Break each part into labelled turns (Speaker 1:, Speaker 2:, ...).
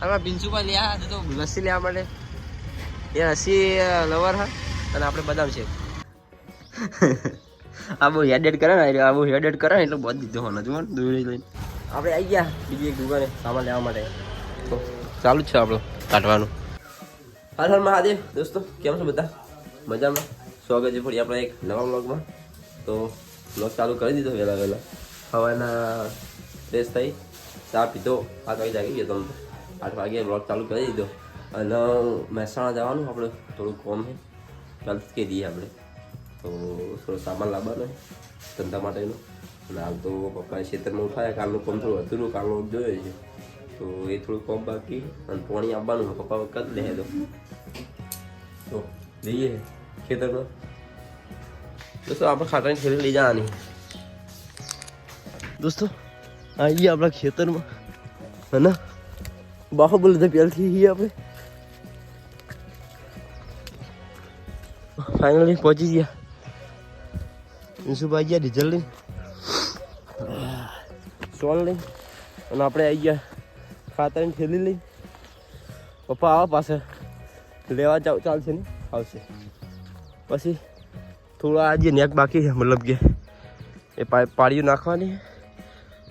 Speaker 1: આપણા પિન્સુભાઈ લ્યા તો લસ્સી લેવા માટે એ લસ્સી લવર હા અને આપણે બદામ છે આ બહુ હેડેડ કરે ને, આ બહુ હેડેડ કરે ને, એટલે બધું દીધો હોનો જુઓ દોરી લઈને. આપણે આવી ગયા, બીજી એક દુકાને, સામાન લેવા માટે. ચાલુ જ છે આપણું, કાઢવાનું. હાલ હાલ, મહાદેવ, દોસ્તો, કેમ છો બધા? મજામાં? સ્વાગત છે ફરી આપણા એક નવા બ્લોગમાં તો બ્લોગ ચાલુ કરી દીધો વહેલા વહેલા. હવાના ફ્રેશ થઈ, ચા પીધો આ કઈ જાગી ગયો તમને આઠ વાગે બ્લોગ ચાલુ કરી દીધો. અને મહેસાણા જવાનું આપણે. થોડું કોમ છે. ટ્વેલ્થ કહી દઈએ આપણે. તો થોડો સામાન લાવવાનો છે. ધંધા માટેનો. અને હાલ તો પપ્પાએ ખેતરમાં ઉઠાયા કાલનું કોમ થોડું અધૂરું. કાલનું જોયે છે. તો એ થોડું કોમ બાકી. અને પાણી આપવાનું પપ્પા કરી લે તો તો જઈએ ખેતરમાં. દોસ્તો, આપણે ખાટાની ખેતર લઈ જવાની. દોસ્તો આવીએ આપણા ખેતરમાં. અને બાહુબલી તો પહેલથી છીએ આપણે ફાઇનલી પહોંચી ગયા. ઈશુભાઈ ગયા ડીઝલ લઈને. સોન લઈને. અને આપણે આવી ગયા ખાતરની થેલી લઈ પપ્પા આવા પાસે. લેવા જાવ, ચાલશે ને? આવશે. પછી થોડા આજે નેક બાકી છે, મતલબ કે એ પાડીઓ નાખવાની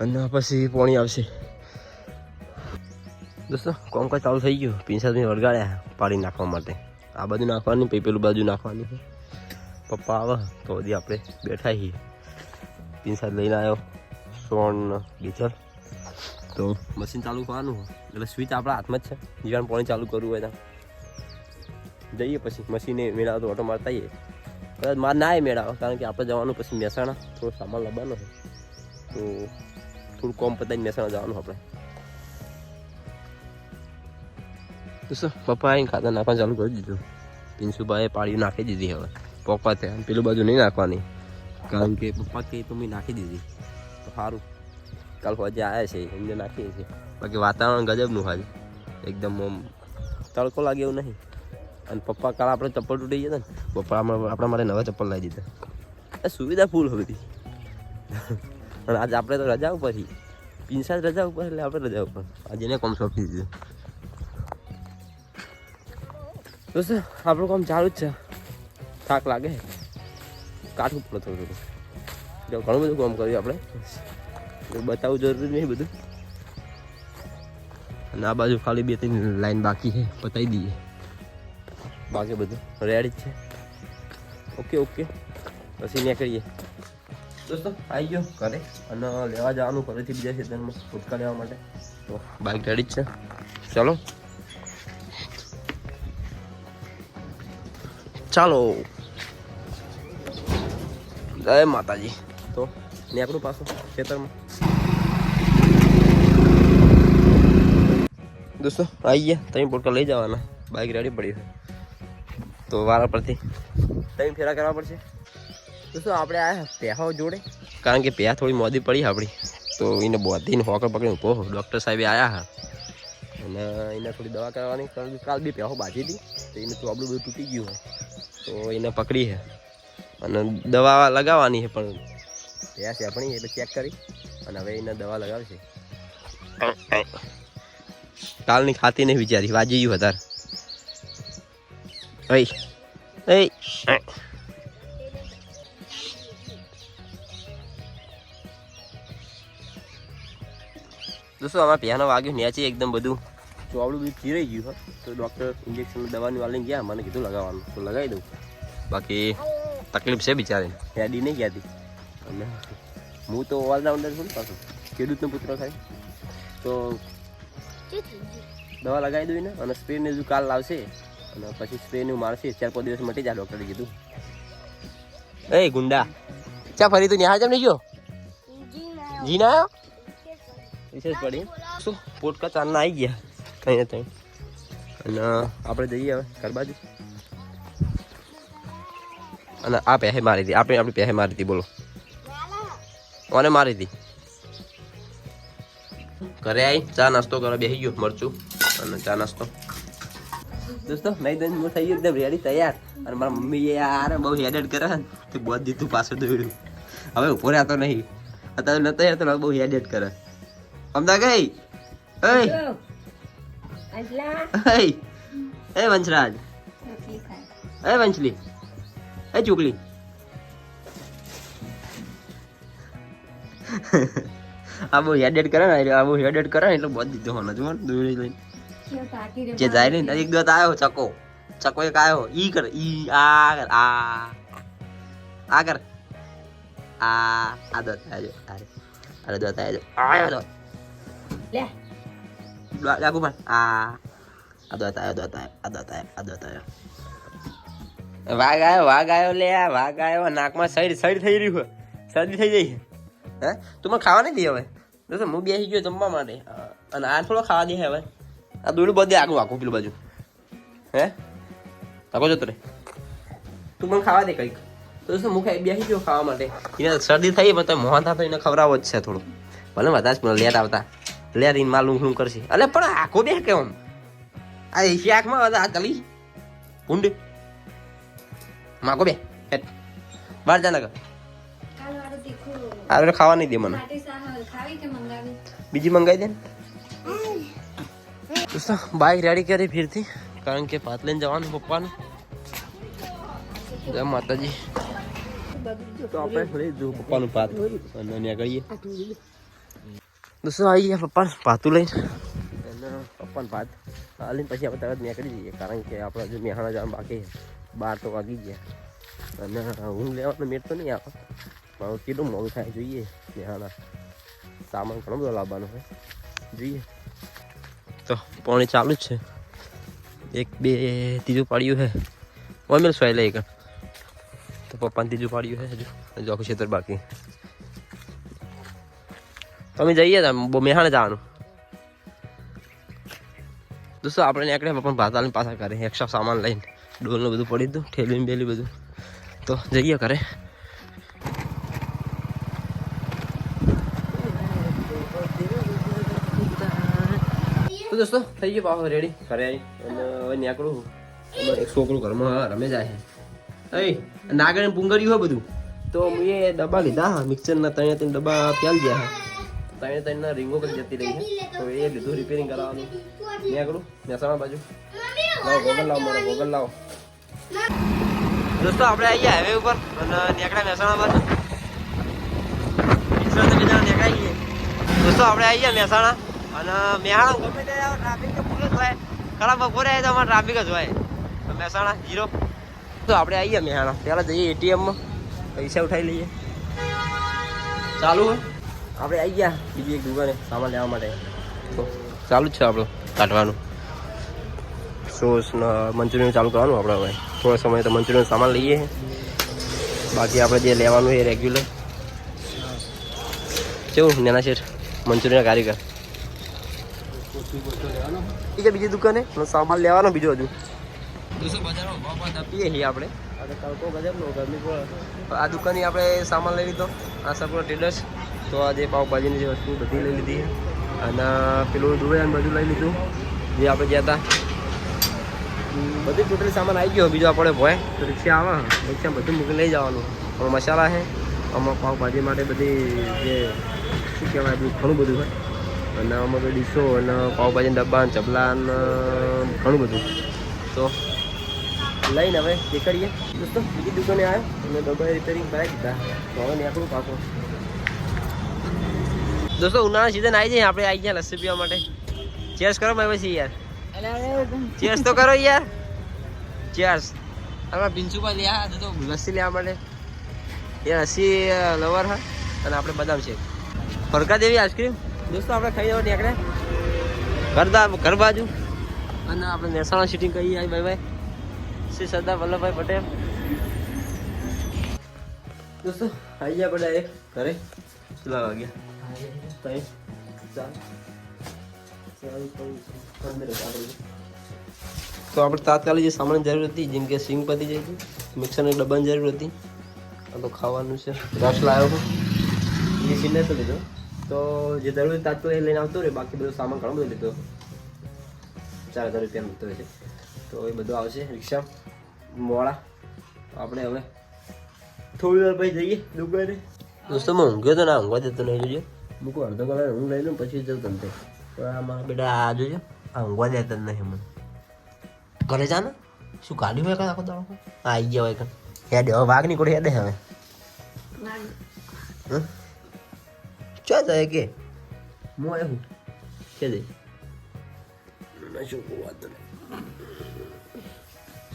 Speaker 1: અને પછી પોણી આવશે. દોસ્તો કોમકાજ ચાલુ થઈ ગયું. પિંસાદની વળગાડ્યા પાડી નાખવા માટે. આ બાજુ નાખવાની પછી પેલું બાજુ નાખવાની પપ્પા આવે, તો હજી આપણે બેઠા છીએ. પિંસાદ લઈને આવ્યો સોન ડીઝલ તો મશીન ચાલુ કરવાનું. એટલે સ્વિચ આપણા હાથમાં જ છે. જીવાનું પાણી ચાલુ કરવું હોય ત્યાં જઈએ પછી. મશીને મેળાવો તો ઓટો મારતા આવીએ. કદાચ માર ના મેળાવો કારણ કે આપણે જવાનું પછી મહેસાણા. થોડો સામાન લાવવાનો છે. તો થોડું કોમ પતાવીને મહેસાણા જવાનું આપણે. તો શું, પપ્પા આવીને ખાતર નાખવાનું ચાલુ કરી દીધું. પિન્સુભાઈએ પાડી નાખી દીધી હવે. પપ્પા થયા પેલું બાજુ નહીં નાખવાની. કારણ કે પપ્પા કે તો મેં નાખી દીધી. સારું. કાલ ફોજે આવ્યા છે, એમને નાખીએ છીએ. બાકી વાતાવરણ ગજબનું હાલ. એકદમ તડકો લાગે એવું નહીં. અને પપ્પા કાલ આપણે ચપ્પલ તૂટી ગયા ને, પપ્પા આપણા માટે નવા ચપ્પલ લાવી દીધા. એ સુવિધા ફૂલ હતી અને આજે આપણે તો રજા ઉપર છીએ. જ રજા ઉપર એટલે આપણે રજા ઉપર. આજે એને કોમ સોંપી દીધું દોસ્તો આપણું કામ ચાલુ જ છે. થાક લાગે. કાઠું પડે થોડું થોડું. જો, ઘણું બધું કામ કર્યું આપણે. બતાવવું જરૂરી નહીં બધું. અને આ બાજુ ખાલી બે, ત્રણ લાઈન બાકી છે. પતાવી દઈએ. બાકી બધું રેડી જ છે. ઓકે ઓકે પછી નીકળીએ. દોસ્તો, આવી ગયો ઘરે. અને લેવા જવાનું ફરીથી બીજા ક્ષેત્રમાં. ફૂટકા લેવા માટે. તો બાઇક રેડી જ છે. ચાલો. ચાલો. જય માતાજી. તો નીકળું પાછું ખેતરમાં. દોસ્તો, આવી ગયા. તમે પોટકા લઈ જવાના. બાઇક રેડી પડી છે. તો વારા પરથી તમે ફેરા કરવા પડશે. દોસ્તો, આપણે આ પહેહો જોડે. કારણ કે પહે થોડી મોદી પડી આપણી. તો એને બોધીને હોકર પકડીને ઊભો ડૉક્ટર સાહેબે આવ્યા હા. અને એને થોડી દવા કરવાની કારણ કે કાલ બી પહેહો બાજી હતી. તો એને તો આપણું બધું તૂટી ગયું હોય. તો એને પકડી છે. અને દવા લગાવવાની છે પણ ભેંસ છે આપણી એટલે ચેક કરી. અને હવે એને દવા લગાવશે. કાલની ખાતી નહીં વિચારી, વાજી ગયું વધારે. ભાઈ દોસ્તો, આમાં પહેનો વાગ્યું, ન્યાચી એકદમ બધું. ચોવડું બધું ચીરાઈ ગયું હોય તો ડૉક્ટર ઇન્જેક્શન દવાની વાળીને ગયા મને કીધું લગાવવાનું તો લગાવી દઉં. બાકી તકલીફ છે બિચારે. હેડી નહીં ગયા હતી અને હું તો ઓલરાઉન્ડર છું ને પાછું. ખેડૂતનો પુત્ર થાય. તો દવા લગાવી દઉં ને અને સ્પ્રેને જો કાલ લાવશે. અને પછી સ્પ્રેનું મારશે ચાર પાંચ દિવસ મટી જાય ડૉક્ટરે કીધું. એ ગુંડા ચા ફરી તું ન્યા જમ નહીં ગયો? જી ના આવ્યો. વિશેષ પડી. શું પોટકા ચારના આવી ગયા? કંઈ ને અને આપણે જઈએ હવે ઘર બાજુ અને આ પહે મારી હતી આપણે આપણી પહે મારી હતી બોલો. કોને મારી હતી ઘરે આવી ચા નાસ્તો કરવા બેસી ગયો, મરચું અને ચા નાસ્તો. દોસ્તો નહીં દઈને હું થઈ ગયો રેડી તૈયાર. અને મારા મમ્મી યાર બહુ હેડેડ કરે તો બહુ દીધું પાછું દોડ્યું. હવે ઊભો રહેતો નહીં. અત્યારે નતો યાર, તો બહુ હેડેડ કરે અમદા ગઈ? એ એ એ વંશરાજ. એ વંશલી. એ ચુકલી. આ બહુ હેડેડ કરે ને આ બહુ હેડેડ કરે ને એટલે બહુ દીધો હોનો ને દોરી લઈને. જે જાય ને એક દોત આવ્યો ચકો. ચકો એક આવ્યો ઈ કર ઈ આ કર આ. આ કર. આ આ દોત આજો અરે અરે દોત આવ્યો આવ્યો દોત
Speaker 2: લે.
Speaker 1: લાગુ Ah. દોત આવ્યો આ દોત આવ્યો આ દોત આવ્યો વાઘ આવ્યો વાઘ આવ્યો લે આ વાઘ આવ્યો નાકમાં સૈડ સૈડ થઈ રહ્યું શરદી થઈ જઈ હે તું મને ખાવા નહીં દે હવે દોસ્તો હું બેસી ગયો જમવા માટે અને આ થોડો ખાવા દે હવે આ દોડું બધે આગળ આખું પેલું બાજુ હે તકો જતો રે તું મને ખાવા દે કંઈક દોસ્તો હું ખાઈ બેસી ગયો ખાવા માટે એને શરદી થઈ પણ તમે મોહન થતો એને ખવડાવો જ છે થોડું ભલે વધારે લેટ આવતા લેટ એને માલ ઊંઘ કરશે. અલે પણ આખો બે કેમ? આ શાકમાં આ ચલી. ભૂંડ માગો બે. હેટ બહાર જા નગર અરે ખાવા નહીં દે મને. બીજી મંગાવી દે ને. દોસ્તો બાઈક રેડી કરી ફીરથી. કારણ કે ભાત લઈને જવાનું પપ્પાનું. જય માતાજી. તો આપણે પપ્પાનું ભાત અને કરીએ દોસ્તો આવી ગયા પપ્પા ભાતું લઈને અને પપ્પાનું ભાત હાલીને પછી આપણે તરત નીકળી જઈએ કારણ કે આપણે હજુ મહેણા જવાનું બાકી છે બાર તો વાગી ગયા અને હું લેવાનો મેટ તો નહીં આવે પણ કેટલું મોડું થાય જોઈએ મહેણા સામાન ઘણો બધો લાવવાનો હોય જોઈએ તો પાણી ચાલુ જ છે એક બે ત્રીજું પાડ્યું છે વમેલ સ્વાય લઈ ગણ તો પપ્પાને ત્રીજું પાડ્યું છે હજુ હજુ આખું ક્ષેત્ર બાકી તમે જઈએ મહેસાણા જવાનું. દોસ્તો, આપણે નીકળે પણ ભાત આલીને પાછા કરે એક્સ્ટ્રા સામાન લઈને, ડોલનું બધું પડી દીધું ઠેલીને બેલી બધું. તો જઈએ કરે તો દોસ્તો, થઈ ગયો પાછો રેડી ઘરે આવી અને હવે નીકળું એક છોકરું ઘરમાં રમે જાય છે. નાગણ પૂંગર્યું હોય બધું. તો મેં ડબ્બા લીધા, મિક્સરના ત્રણ ત્રણ ડબ્બા પ્યાલ ગયા ત્રણે ત્રણના રીંગો કરી જતી રહી છે. તો એ લીધું રિપેરિંગ કરાવવાનું નીકળું મહેસાણા બાજુ. લાવો, ગોગલ લાવો, મારો, ગોગલ લાવો. દોસ્તો, આપણે આવી ગયા હાઈવે ઉપર અને નેકડા મહેસાણા બાજુ. દોસ્તો, આપણે આવી ગયા મહેસાણા. અને મહેસાણા ગમે તે ટ્રાફિક તો ફૂલ હોય. ખરા બપોરે આવે તો અમારે ટ્રાફિક જ હોય. મહેસાણા, હીરો. તો આપણે આવી ગયા મહેસાણા. પહેલાં જઈએ એટીએમમાં પૈસા ઉઠાવી લઈએ. ચાલુ હોય આપણે આવી ગયા. બીજી એક દુકાને સામાન લેવા માટે. ચાલુ જ છે આપણું કાઢવાનું. સોસ મંચુરિયન ચાલુ કરવાનું આપણે હવે. થોડા સમય તો મંચુરિયન સામાન લઈએ. બાકી આપણે જે લેવાનું એ રેગ્યુલર કેવું, નેના શેઠ? મંચુરિયન કારીગર. ઠીક બીજી દુકાને? સામાન લેવાનો બીજો હજુ. આપીએ છીએ આપણે. આ દુકાનની આપણે સામાન લઈ લીધો. આ સપોર ટ્રેડર્સ તો આ જે પાવભાજીની જે વસ્તુ બધી લઈ લીધી અને પેલું દુબઈ બધું લઈ લીધું, જે આપણે ગયા હતા બધું ટોટલ સામાન આવી ગયો. બીજું આપણે ભોય, તો રિક્ષા આવે. રિક્ષા બધું મૂકી લઈ જવાનું. પણ મસાલા છે. આમાં પાવભાજી માટે બધી જે, શું કહેવાય, બધું ઘણું બધું હોય અને આમાં તો ડીશો અને પાવભાજીના ડબ્બા અને ચપલા અને ઘણું બધું. તો લઈને હવે નીકળીએ દોસ્તો, બીજી દુકાને આવ્યો અને ડબ્બા રિપેરિંગ કરાવી દીધા. તો હવે નીકળું પાછું. દોસ્તો ઉનાળા સીઝન આવી જાય, આપણે આવી ગયા લસ્સી પીવા માટે. ચેસ કરો ભાઈ પછી યાર. ચેસ તો કરો યાર. ચેસ આપણા પ્રિન્સિપલ યાર તો લસ્સી લેવા માટે. એ લસ્સી લવર હા, અને આપણે બદામ છે. ફરકા દેવી આઈસ્ક્રીમ. દોસ્તો, આપણે ખાઈ જવા નીકળ્યા ઘરદા ઘર બાજુ. અને આપણે મહેસાણા સિટિંગ કહીએ આવી ભાઈ ભાઈ. શ્રી સરદાર વલ્લભભાઈ પટેલ. દોસ્તો આવી ગયા બધા ઘરે. કેટલા વાગ્યા? ત્રણ ચાર. તો આપણે તાત્કાલિક જે સામાન જરૂર હતી જેમ કે સિંગ પતી જાય હતી મિક્સરના ડબ્બાની જરૂર હતી આ તો ખાવાનું છે. રસ લાવ્યો હતો એ સિંગ નહોતો લીધો. તો જે જરૂર તાત્કાલિક લઈને આવતો રહે બાકી બધો સામાન ઘણો બધો લીધો. ચાર હજાર રૂપિયા લીધો છે. તો એ બધું આવશે રિક્ષા મોડા. આપણે હવે થોડી વાર પછી જઈએ દુકાને. દોસ્તો હું ઊંઘ્યો તો ના ઊંઘવા દેતો નહીં જોજો. મૂકો અડધો કલાક હું લઈ લઉં પછી જઉં તમને તો આ મારા બેટા આ જોજો. આ ઊંઘવા દેતા નહીં મને. ઘરે જા ને. શું કાઢ્યું હોય આખો દાડો આવી ગયા હોય કાં હેડે હવે વાઘ નીકળે હેડે હવે. હં? ચો જાય કે? હું આવ્યો કે દે? શું વાત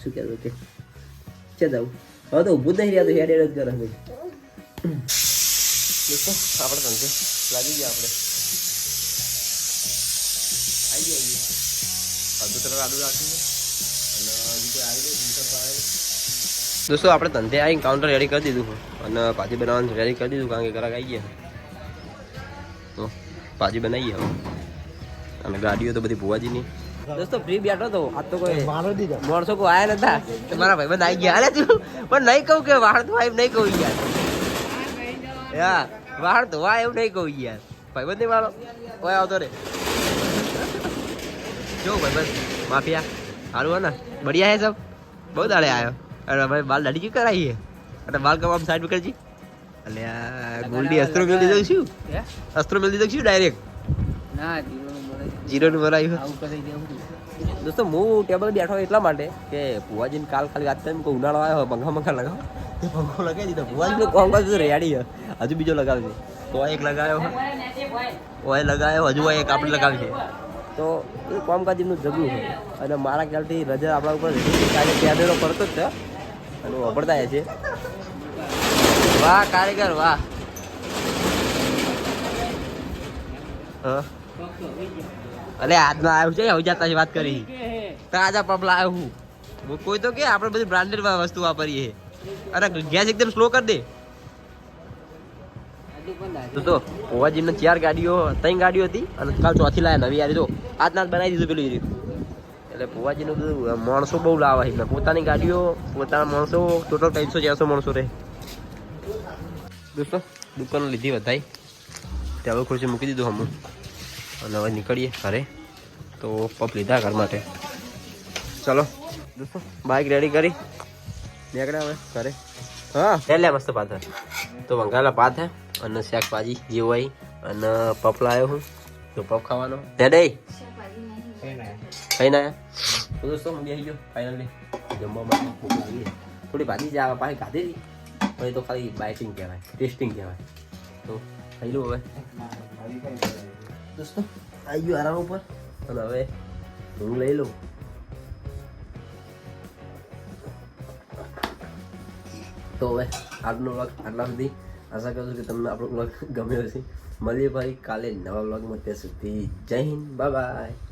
Speaker 1: શું કહેતો કે? છે જાઉં. હવે તો ઊભું જ નહીં રહ્યા તો હેડ હેડ જ કરે ભાઈ દોસ્તો આપણે ધંધે લાગી ગયા આપણે. આવી ગયા આવી અડધું તરફ આદુ રાખી અને હજી કોઈ આવી નહીં દિવસો તો દોસ્તો આપણે ધંધે આવીને કાઉન્ટર રેડી કરી દીધું અને ભાજી બનાવવાનું રેડી કરી દીધું કારણ કે ઘરાક આવી ગયા. તો ભાજી બનાવીએ હવે. અને ગાડીઓ તો બધી ભુવાજીની દોસ્તો ફ્રી બેઠો તો. આ તો કોઈ માણસો કોઈ આયા નતા. મારા ભાઈ બંધ આવી ગયા. અરે તું પણ નહીં કહું કે વાળ તો એમ નહીં કહું યાર. યા વાળ તો વાય એવું નહીં કહું યાર. ભાઈ બંધ નહીં વાળો? ઓય આવતો રે. જો ભાઈ બંધ માફિયા. સારું હે ને. બઢિયા હે સબ? બહુ દાડે આવ્યો અરે ભાઈ બાલ દાઢી ક્यों કરાઈ है અને બાલ કમામ સાઈડ અલે આ ગોલ્ડી અસ્ત્રો મેળ દીધો શું? અસ્ત્રો મેળ દીધો શું ડાયરેક્ટ જીરો નું ભરાયું દોસ્તો હું ટેબલ બેઠો એટલા માટે કે ભુવાજીને કાલ ખાલી વાત કરીને ઉનાળો આવ્યો મંગા મંગા લગાવો. પંખો લગાવી દીધો. ભુવાજીનો કોંગો રેડી હજુ બીજો લગાવશે તો એક લગાવ્યો ઓય લગાવ્યો હજુ એક આપણે લગાવશે તો એ કામકાજ એમનું જગ્યું છે. અને મારા ખ્યાલથી રજા આપણા ઉપર કાલે કેડેલો પડતો જ છે. અને વાપરતા છે. વાહ કારીગર વાહ. હા? અલે આજમાં આવ્યું છે હવે જાતા વાત કરી. તાજા પપલા આવ્યો હું. કોઈ તો કે આપણે બધી બ્રાન્ડેડ વસ્તુ વાપરીએ. અરે, ગેસ એકદમ સ્લો કરી દે. તો તો ઓવાજીને ચાર ગાડીઓ, ત્રણ ગાડીઓ હતી અને કાલ ચોથી લાયા નવી આવી જો આજ નાજ બનાવી દીધું પેલું. એટલે ભુવાજીનું બધું માણસો બહુ લાવે છે. પોતાની ગાડીઓ, પોતાના માણસો ટોટલ ત્રણસો ચારસો માણસો રહે. દોસ્તો, દુકાન લીધી વધાઈ ટેબલ ખુરશી મૂકી દીધું હમું અને હવે નીકળીએ ઘરે. તો પપ લીધા ઘર માટે. ચલો, દોસ્તો બાઇક રેડી કરી. નીકળ્યા હવે ઘરે. હા. લે મસ્ત પાથર તો વંગાયેલા પાથ અને શાકભાજી જે અને પપ લાવ્યો હું. તો પપ ખાવાનો. ડેડે ખાઈ ના દોસ્તો, હું બેસી ગયો ફાઇનલી જમવા. થોડી ભાજી જ આવે પાસે ખાધી હતી. પણ એ તો ખાલી બાઇટિંગ કહેવાય ટેસ્ટિંગ કહેવાય. તો ખાઈ લો હવે. દોસ્તો, આવી ગયો આરામ ઉપર. અને હવે હું લઈ લઉં. તો હવે આજનો વ્લોગ આટલા સુધી. આશા કરું છું કે તમને આપણો વ્લોગ ગમ્યો હશે. મળીએ ભાઈ કાલે નવા વ્લોગમાં ત્યાં સુધી જય હિન્દ. બાય